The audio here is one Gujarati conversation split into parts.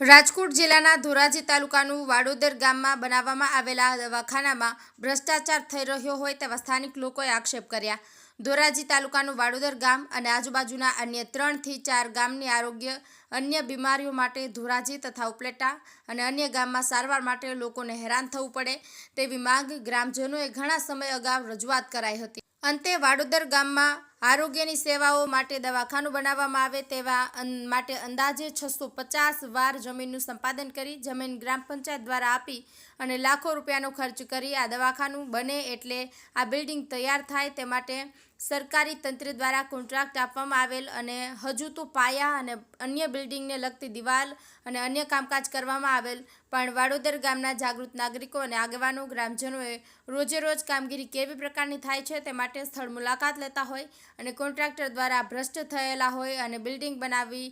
રાજકોટ જિલ્લાના ધોરાજી તાલુકાનું વાડોદર ગામમાં બનાવવામાં આવેલા દવાખાનામાં ભ્રષ્ટાચાર થઈ રહ્યો હોય તેવા સ્થાનિક લોકોએ આક્ષેપ કર્યા. ધોરાજી તાલુકાનું વાડોદર ગામ અને આજુબાજુના અન્ય ત્રણથી ચાર ગામની આરોગ્ય, અન્ય બીમારીઓ માટે ધોરાજી તથા ઉપલેટા અને અન્ય ગામમાં સારવાર માટે લોકોને હેરાન થવું પડે તેવી માંગ ગ્રામજનોએ ઘણા સમય અગાઉ રજૂઆત કરાઈ હતી. અંતે વાડોદર ગામમાં આરોગ્યની સેવાઓ માટે દવાખાનું બનાવવામાં આવે તેવા માટે અંદાજે છસો પચાસ વાર જમીનનું સંપાદન કરી જમીન ગ્રામ પંચાયત દ્વારા આપી અને લાખો રૂપિયાનો ખર્ચ કરી આ દવાખાનું બને એટલે આ બિલ્ડિંગ તૈયાર થાય તે માટે સરકારી તંત્ર દ્વારા કોન્ટ્રાક્ટ આપવામાં આવેલ અને હજુ તો પાયા અને અન્ય બિલ્ડિંગને લગતી દિવાલ અને અન્ય કામકાજ કરવામાં આવેલ. પણ વાડોદર ગામના જાગૃત નાગરિકો અને આગેવાનો, ગ્રામજનોએ રોજે રોજ કામગીરી કેવી પ્રકારની થાય છે તે માટે સ્થળ મુલાકાત લેતા હોય. અને કોન્ટ્રાક્ટર દ્વારા ભ્રષ્ટ થયેલા હોય અને બિલ્ડિંગ બનાવી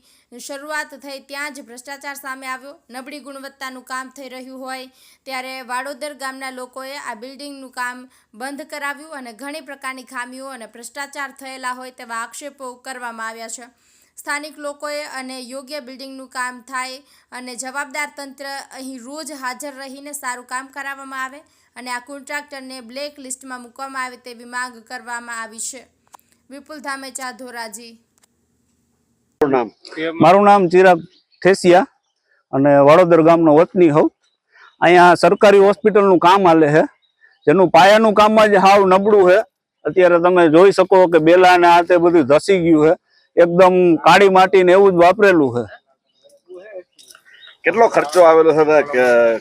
શરૂઆત થઈ ત્યાં જ ભ્રષ્ટાચાર સામે આવ્યો. નબળી ગુણવત્તાનું કામ થઈ રહ્યું હોય ત્યારે વાડોદર ગામના લોકોએ આ બિલ્ડિંગનું કામ બંધ કરાવ્યું અને ઘણી પ્રકારની ખામીઓ અને ભ્રષ્ટાચાર થયેલા હોય તેવા આક્ષેપો કરવામાં આવ્યા છે. સ્થાનિક લોકોએ અને યોગ્ય બિલ્ડિંગનું કામ થાય અને જવાબદાર તંત્ર અહીં રોજ હાજર રહીને સારું કામ કરાવવામાં આવે અને આ કોન્ટ્રાક્ટરને બ્લેક લિસ્ટમાં મૂકવામાં આવે તેવી માંગ કરવામાં આવી છે. વિપુલ ધામેચા ધોરાજી. મારું નામ. ચિરાગ થેસિયા અને વડોદર ગામનો વતની હોઉં. અહીંયા સરકારી હોસ્પિટલનું કામ હાલે છે. જેનું પાયાનું કામ જ હાવ નબળું છે. અત્યારે તમે જોઈ શકો કે બેલા ને આ તે બધું ધસી ગયું છે. એકદમ કાળી માટી ને એવું જ વાપરેલું છે. કેટલો ખર્ચો આવેલો છે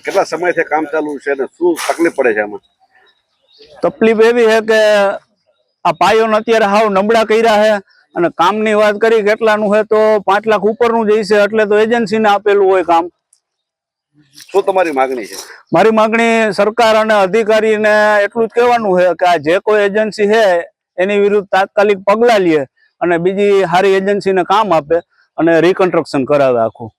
કેટલા સમયથી કામ ચાલુ છે ને શું તકલીફ પડે છે આમાં? તકલીફ એવી છે કે આ પાયોને અત્યારે હાવ નબળા કર્યા છે. અને કામની વાત કરી કેટલાનું છે તો પાંચ લાખ ઉપરનું જ છે એટલે તો એજન્સીને આપેલું હોય કામ. શું તમારી માગણી છે? મારી માગણી સરકાર અને અધિકારીને એટલું જ કહેવાનું છે કે આ જે કોઈ એજન્સી છે એની વિરુદ્ધ તાત્કાલિક પગલાં લે અને બીજી સારી એજન્સીને કામ આપે અને રિકન્સ્ટ્રક્શન કરાવે આખું.